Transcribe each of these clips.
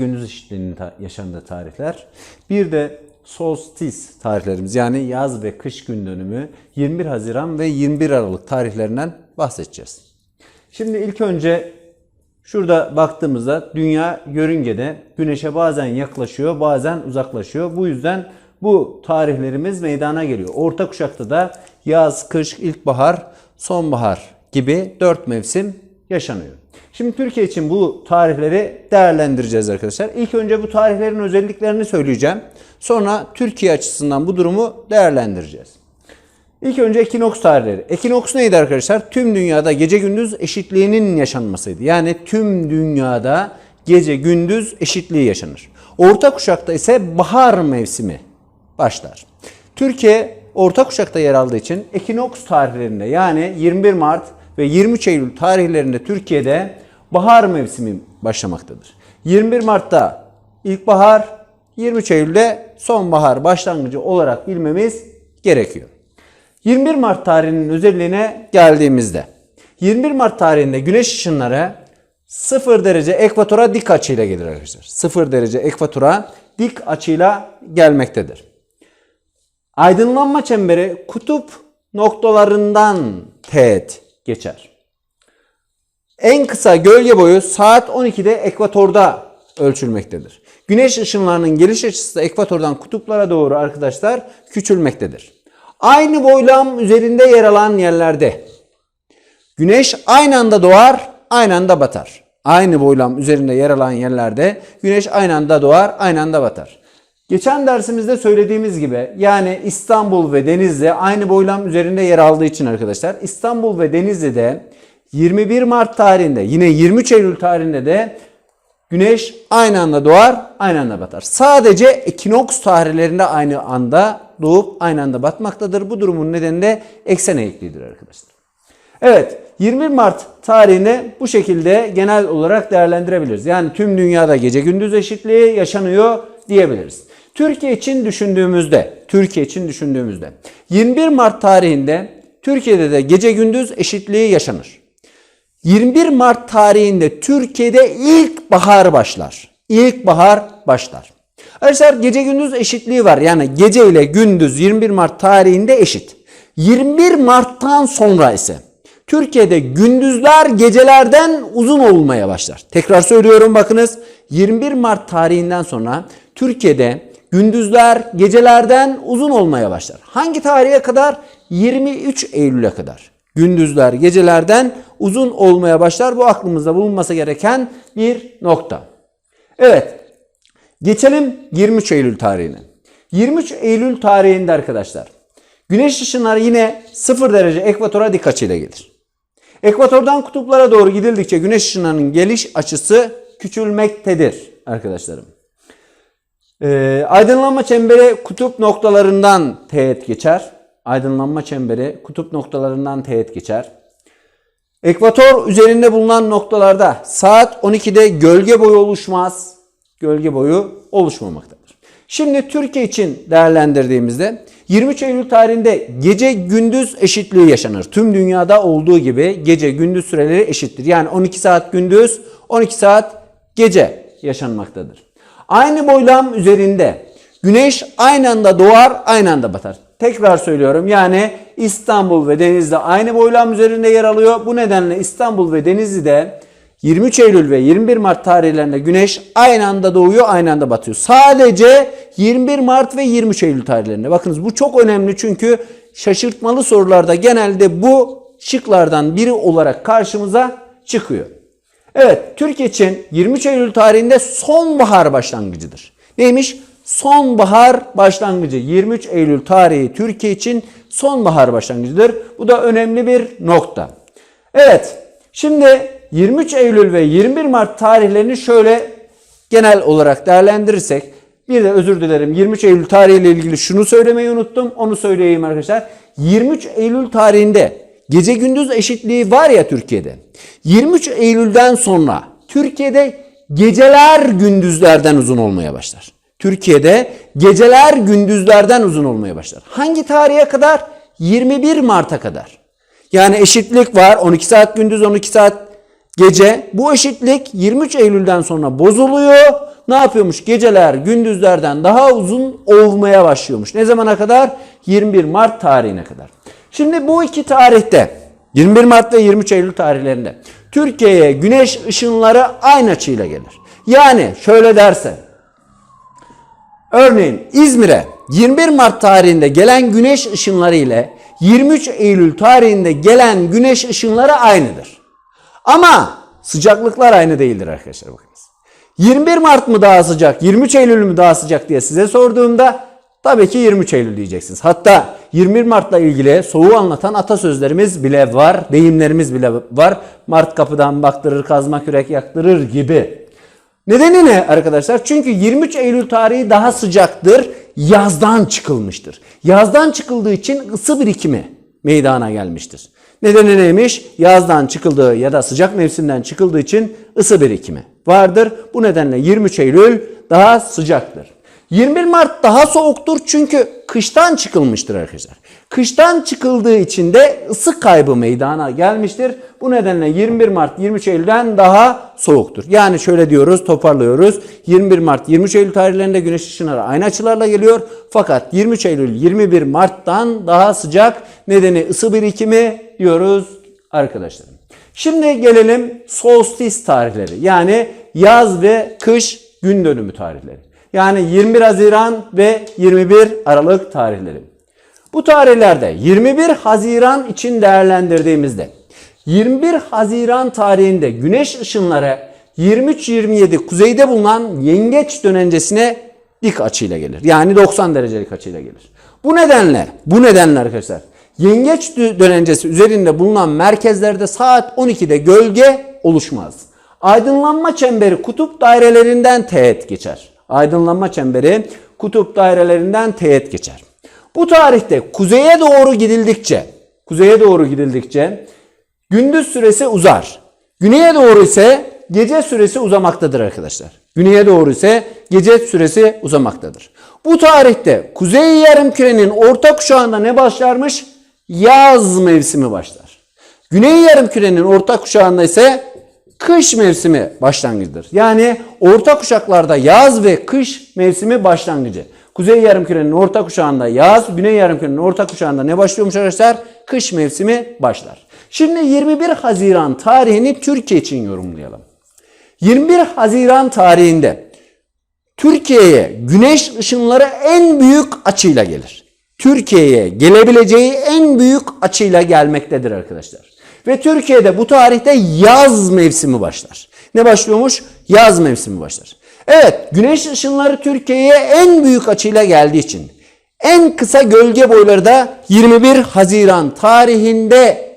gündüz eşitliğinin yaşandığı tarihler. Bir de solstice tarihlerimiz yani yaz ve kış gün dönümü 21 Haziran ve 21 Aralık tarihlerinden bahsedeceğiz. Şimdi ilk önce şurada baktığımızda dünya yörüngede güneşe bazen yaklaşıyor bazen uzaklaşıyor. Bu yüzden bu tarihlerimiz meydana geliyor. Orta kuşakta da yaz, kış, ilkbahar, sonbahar gibi dört mevsim yaşanıyor. Şimdi Türkiye için bu tarihleri değerlendireceğiz arkadaşlar. İlk önce bu tarihlerin özelliklerini söyleyeceğim. Sonra Türkiye açısından bu durumu değerlendireceğiz. İlk önce ekinoks tarihleri. Ekinoks neydi arkadaşlar? Tüm dünyada gece gündüz eşitliğinin yaşanmasıydı. Yani tüm dünyada gece gündüz eşitliği yaşanır. Orta kuşakta ise bahar mevsimi başlar. Türkiye orta kuşakta yer aldığı için ekinoks tarihlerinde yani 21 Mart ve 23 Eylül tarihlerinde Türkiye'de bahar mevsimi başlamaktadır. 21 Mart'ta ilkbahar, 23 Eylül'de sonbahar başlangıcı olarak bilmemiz gerekiyor. 21 Mart tarihinin özelliğine geldiğimizde 21 Mart tarihinde güneş ışınları 0 derece ekvatora dik açıyla gelir arkadaşlar. 0 derece ekvatora dik açıyla gelmektedir. Aydınlanma çemberi kutup noktalarından teğet geçer. En kısa gölge boyu saat 12'de ekvatorda ölçülmektedir. Güneş ışınlarının geliş açısı da ekvatordan kutuplara doğru arkadaşlar küçülmektedir. Aynı boylam üzerinde yer alan yerlerde güneş aynı anda doğar, aynı anda batar. Aynı boylam üzerinde yer alan yerlerde güneş aynı anda doğar, aynı anda batar. Geçen dersimizde söylediğimiz gibi yani İstanbul ve Denizli aynı boylam üzerinde yer aldığı için arkadaşlar İstanbul ve Denizli'de 21 Mart tarihinde yine 23 Eylül tarihinde de güneş aynı anda doğar, aynı anda batar. Sadece ekinoks tarihlerinde aynı anda doğup aynı anda batmaktadır. Bu durumun nedeni de eksen eğikliğidir arkadaşlar. Evet 21 Mart tarihini bu şekilde genel olarak değerlendirebiliriz. Yani tüm dünyada gece gündüz eşitliği yaşanıyor diyebiliriz. Türkiye için düşündüğümüzde, Türkiye için düşündüğümüzde 21 Mart tarihinde Türkiye'de de gece gündüz eşitliği yaşanır. 21 Mart tarihinde Türkiye'de ilk bahar başlar. İlk bahar başlar. Arkadaşlar gece gündüz eşitliği var. Yani gece ile gündüz 21 Mart tarihinde eşit. 21 Mart'tan sonra ise Türkiye'de gündüzler gecelerden uzun olmaya başlar. Tekrar söylüyorum bakınız 21 Mart tarihinden sonra Türkiye'de gündüzler gecelerden uzun olmaya başlar. Hangi tarihe kadar? 23 Eylül'e kadar. Gündüzler gecelerden uzun olmaya başlar. Bu aklımızda bulunması gereken bir nokta. Evet. Geçelim 23 Eylül tarihine. 23 Eylül tarihinde arkadaşlar güneş ışınları yine 0 derece ekvatora dik açıyla gelir. Ekvatordan kutuplara doğru gidildikçe güneş ışınlarının geliş açısı küçülmektedir arkadaşlarım. Ee, aydınlanma çemberi kutup noktalarından teğet geçer. Aydınlanma çemberi kutup noktalarından teğet geçer. Ekvator üzerinde bulunan noktalarda saat 12'de gölge boyu oluşmaz. Gölge boyu oluşmamaktadır. Şimdi Türkiye için değerlendirdiğimizde 23 Eylül tarihinde gece gündüz eşitliği yaşanır. Tüm dünyada olduğu gibi gece gündüz süreleri eşittir. Yani 12 saat gündüz, 12 saat gece yaşanmaktadır. Aynı boylam üzerinde güneş aynı anda doğar, aynı anda batar. Tekrar söylüyorum yani İstanbul ve Denizli aynı boylam üzerinde yer alıyor. Bu nedenle İstanbul ve Denizli'de 23 Eylül ve 21 Mart tarihlerinde güneş aynı anda doğuyor, aynı anda batıyor. Sadece 21 Mart ve 23 Eylül tarihlerinde. Bakınız bu çok önemli çünkü şaşırtmalı sorularda genelde bu şıklardan biri olarak karşımıza çıkıyor. Evet, Türkiye için 23 Eylül tarihinde sonbahar başlangıcıdır. Neymiş? Sonbahar başlangıcı. 23 Eylül tarihi Türkiye için sonbahar başlangıcıdır. Bu da önemli bir nokta. Evet, şimdi 23 Eylül ve 21 Mart tarihlerini şöyle genel olarak değerlendirirsek bir de özür dilerim 23 Eylül tarihiyle ilgili şunu söylemeyi unuttum. Onu söyleyeyim arkadaşlar. 23 Eylül tarihinde gece gündüz eşitliği var ya Türkiye'de. 23 Eylül'den sonra Türkiye'de geceler gündüzlerden uzun olmaya başlar. Türkiye'de geceler gündüzlerden uzun olmaya başlar. Hangi tarihe kadar? 21 Mart'a kadar. Yani eşitlik var. 12 saat gündüz 12 saat gece. Bu eşitlik 23 Eylül'den sonra bozuluyor. Ne yapıyormuş? Geceler gündüzlerden daha uzun olmaya başlıyormuş. Ne zamana kadar? 21 Mart tarihine kadar. Şimdi bu iki tarihte 21 Mart ve 23 Eylül tarihlerinde Türkiye'ye güneş ışınları aynı açıyla gelir. Yani şöyle derse Örneğin İzmir'e 21 Mart tarihinde gelen güneş ışınları ile 23 Eylül tarihinde gelen güneş ışınları aynıdır. Ama sıcaklıklar aynı değildir arkadaşlar bakınız. 21 Mart mı daha sıcak, 23 Eylül mü daha sıcak diye size sorduğumda tabii ki 23 Eylül diyeceksiniz. Hatta 21 Mart'la ilgili soğuğu anlatan atasözlerimiz bile var, deyimlerimiz bile var. Mart kapıdan baktırır, kazma kürek yaktırır gibi. Nedeni ne arkadaşlar? Çünkü 23 Eylül tarihi daha sıcaktır. Yazdan çıkılmıştır. Yazdan çıkıldığı için ısı birikimi meydana gelmiştir. Nedeni neymiş? Yazdan çıkıldığı ya da sıcak mevsimden çıkıldığı için ısı birikimi vardır. Bu nedenle 23 Eylül daha sıcaktır. 21 Mart daha soğuktur çünkü kıştan çıkılmıştır arkadaşlar. Kıştan çıkıldığı için de ısı kaybı meydana gelmiştir. Bu nedenle 21 Mart 23 Eylül'den daha soğuktur. Yani şöyle diyoruz toparlıyoruz. 21 Mart 23 Eylül tarihlerinde güneş ışınları aynı açılarla geliyor. Fakat 23 Eylül 21 Mart'tan daha sıcak nedeni ısı birikimi diyoruz arkadaşlar. Şimdi gelelim solstice tarihleri yani yaz ve kış gün dönümü tarihleri. Yani 21 Haziran ve 21 Aralık tarihleri. Bu tarihlerde 21 Haziran için değerlendirdiğimizde 21 Haziran tarihinde güneş ışınları 23-27 kuzeyde bulunan yengeç dönencesine dik açıyla gelir. Yani 90 derecelik açıyla gelir. Bu nedenle, bu nedenle arkadaşlar yengeç dönencesi üzerinde bulunan merkezlerde saat 12'de gölge oluşmaz. Aydınlanma çemberi kutup dairelerinden teğet geçer. Aydınlanma çemberi kutup dairelerinden teğet geçer. Bu tarihte kuzeye doğru gidildikçe, kuzeye doğru gidildikçe gündüz süresi uzar. Güneye doğru ise gece süresi uzamaktadır arkadaşlar. Güneye doğru ise gece süresi uzamaktadır. Bu tarihte kuzey yarımkürenin orta kuşağında ne başlarmış? Yaz mevsimi başlar. Güney yarımkürenin orta kuşağında ise kış mevsimi başlangıcıdır. Yani orta kuşaklarda yaz ve kış mevsimi başlangıcı. Kuzey yarımkürenin orta kuşağında yaz, güney yarımkürenin orta kuşağında ne başlıyormuş arkadaşlar? Kış mevsimi başlar. Şimdi 21 Haziran tarihini Türkiye için yorumlayalım. 21 Haziran tarihinde Türkiye'ye güneş ışınları en büyük açıyla gelir. Türkiye'ye gelebileceği en büyük açıyla gelmektedir arkadaşlar. Ve Türkiye'de bu tarihte yaz mevsimi başlar. Ne başlıyormuş? Yaz mevsimi başlar. Evet, güneş ışınları Türkiye'ye en büyük açıyla geldiği için en kısa gölge boyları da 21 Haziran tarihinde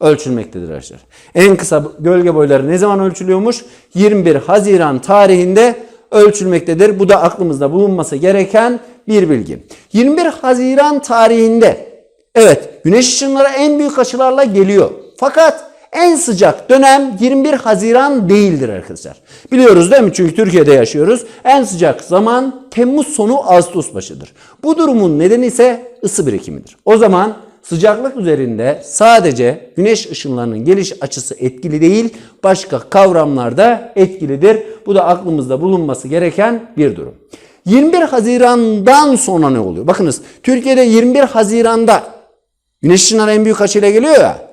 ölçülmektedir arkadaşlar. En kısa gölge boyları ne zaman ölçülüyormuş? 21 Haziran tarihinde ölçülmektedir. Bu da aklımızda bulunması gereken bir bilgi. 21 Haziran tarihinde evet güneş ışınları en büyük açılarla geliyor. Fakat en sıcak dönem 21 Haziran değildir arkadaşlar. Biliyoruz değil mi? Çünkü Türkiye'de yaşıyoruz. En sıcak zaman Temmuz sonu Ağustos başıdır. Bu durumun nedeni ise ısı birikimidir. O zaman sıcaklık üzerinde sadece güneş ışınlarının geliş açısı etkili değil, başka kavramlar da etkilidir. Bu da aklımızda bulunması gereken bir durum. 21 Haziran'dan sonra ne oluyor? Bakınız Türkiye'de 21 Haziran'da güneş ışınları en büyük açıyla geliyor ya.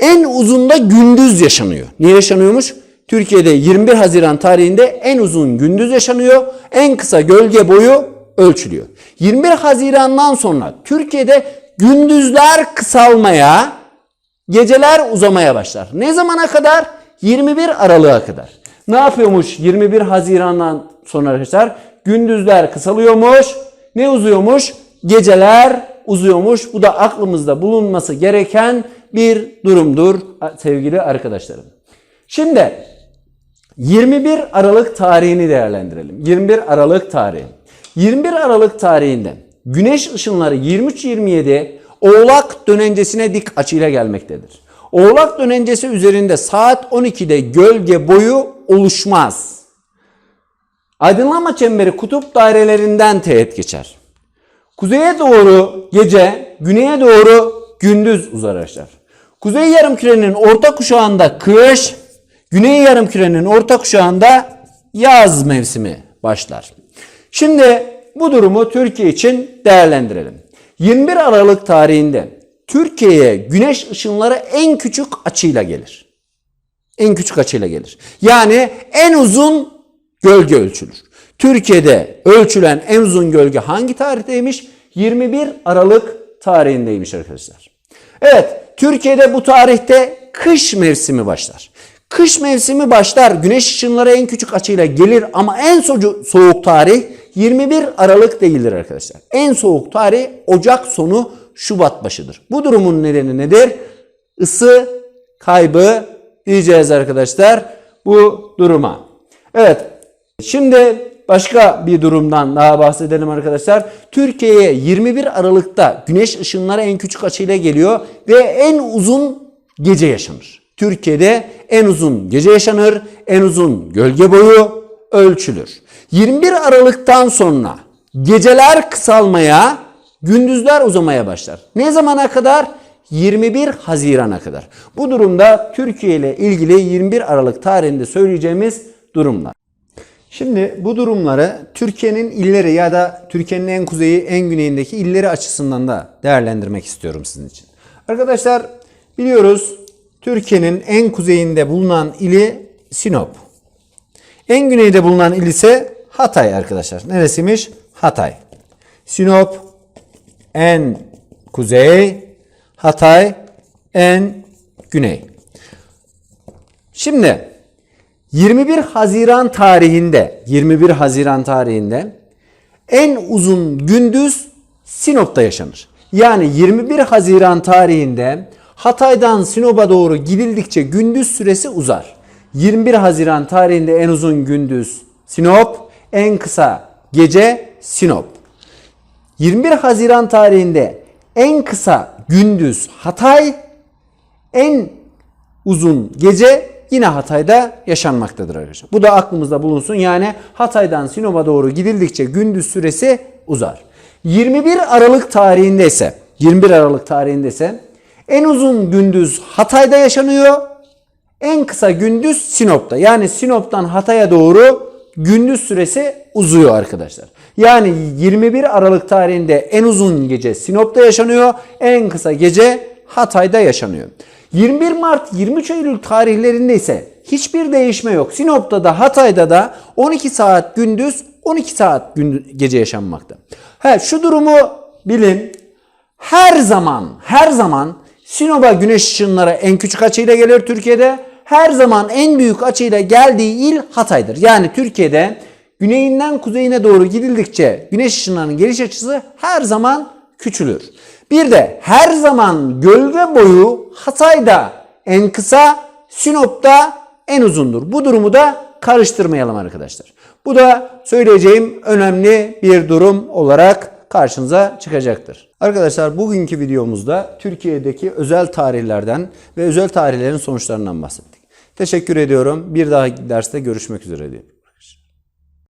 En uzun da gündüz yaşanıyor. Niye yaşanıyormuş? Türkiye'de 21 Haziran tarihinde en uzun gündüz yaşanıyor. En kısa gölge boyu ölçülüyor. 21 Haziran'dan sonra Türkiye'de gündüzler kısalmaya, geceler uzamaya başlar. Ne zamana kadar? 21 Aralık'a kadar. Ne yapıyormuş 21 Haziran'dan sonra arkadaşlar? Gündüzler kısalıyormuş. Ne uzuyormuş? Geceler uzuyormuş. Bu da aklımızda bulunması gereken bir durumdur sevgili arkadaşlarım. Şimdi 21 Aralık tarihini değerlendirelim. 21 Aralık tarihi. 21 Aralık tarihinde güneş ışınları 23-27 Oğlak dönencesine dik açıyla gelmektedir. Oğlak dönencesi üzerinde saat 12'de gölge boyu oluşmaz. Aydınlanma çemberi kutup dairelerinden teğet geçer. Kuzeye doğru gece, güneye doğru gündüz uzar arkadaşlar. Kuzey yarımkürenin orta kuşağında kış, Güney yarımkürenin orta kuşağında yaz mevsimi başlar. Şimdi bu durumu Türkiye için değerlendirelim. 21 Aralık tarihinde Türkiye'ye güneş ışınları en küçük açıyla gelir. En küçük açıyla gelir. Yani en uzun gölge ölçülür. Türkiye'de ölçülen en uzun gölge hangi tarihteymiş? 21 Aralık tarihindeymiş arkadaşlar. Evet, Türkiye'de bu tarihte kış mevsimi başlar. Kış mevsimi başlar. Güneş ışınları en küçük açıyla gelir ama en soğuk, soğuk tarih 21 Aralık değildir arkadaşlar. En soğuk tarih Ocak sonu Şubat başıdır. Bu durumun nedeni nedir? Isı kaybı diyeceğiz arkadaşlar bu duruma. Evet. Şimdi başka bir durumdan daha bahsedelim arkadaşlar. Türkiye'ye 21 Aralık'ta güneş ışınları en küçük açıyla geliyor ve en uzun gece yaşanır. Türkiye'de en uzun gece yaşanır, en uzun gölge boyu ölçülür. 21 Aralık'tan sonra geceler kısalmaya, gündüzler uzamaya başlar. Ne zamana kadar? 21 Haziran'a kadar. Bu durumda Türkiye ile ilgili 21 Aralık tarihinde söyleyeceğimiz durumlar. Şimdi bu durumları Türkiye'nin illeri ya da Türkiye'nin en kuzeyi en güneyindeki illeri açısından da değerlendirmek istiyorum sizin için. Arkadaşlar biliyoruz Türkiye'nin en kuzeyinde bulunan ili Sinop. En güneyde bulunan il ise Hatay arkadaşlar. Neresiymiş? Hatay. Sinop en kuzey, Hatay en güney. Şimdi 21 Haziran tarihinde 21 Haziran tarihinde en uzun gündüz Sinop'ta yaşanır. Yani 21 Haziran tarihinde Hatay'dan Sinop'a doğru gidildikçe gündüz süresi uzar. 21 Haziran tarihinde en uzun gündüz Sinop, en kısa gece Sinop. 21 Haziran tarihinde en kısa gündüz Hatay, en uzun gece yine Hatay'da yaşanmaktadır arkadaşlar. Bu da aklımızda bulunsun. Yani Hatay'dan Sinop'a doğru gidildikçe gündüz süresi uzar. 21 Aralık tarihinde ise 21 Aralık tarihinde ise en uzun gündüz Hatay'da yaşanıyor. En kısa gündüz Sinop'ta. Yani Sinop'tan Hatay'a doğru gündüz süresi uzuyor arkadaşlar. Yani 21 Aralık tarihinde en uzun gece Sinop'ta yaşanıyor. En kısa gece Hatay'da yaşanıyor. 21 Mart 23 Eylül tarihlerinde ise hiçbir değişme yok. Sinop'ta da Hatay'da da 12 saat gündüz 12 saat gece yaşanmakta. He, şu durumu bilin. Her zaman her zaman Sinop'a güneş ışınları en küçük açıyla gelir Türkiye'de. Her zaman en büyük açıyla geldiği il Hatay'dır. Yani Türkiye'de güneyinden kuzeyine doğru gidildikçe güneş ışınlarının geliş açısı her zaman küçülür. Bir de her zaman gölge boyu Hatay'da en kısa, Sinop'ta en uzundur. Bu durumu da karıştırmayalım arkadaşlar. Bu da söyleyeceğim önemli bir durum olarak karşınıza çıkacaktır. Arkadaşlar bugünkü videomuzda Türkiye'deki özel tarihlerden ve özel tarihlerin sonuçlarından bahsettik. Teşekkür ediyorum. Bir dahaki derste görüşmek üzere diyorum.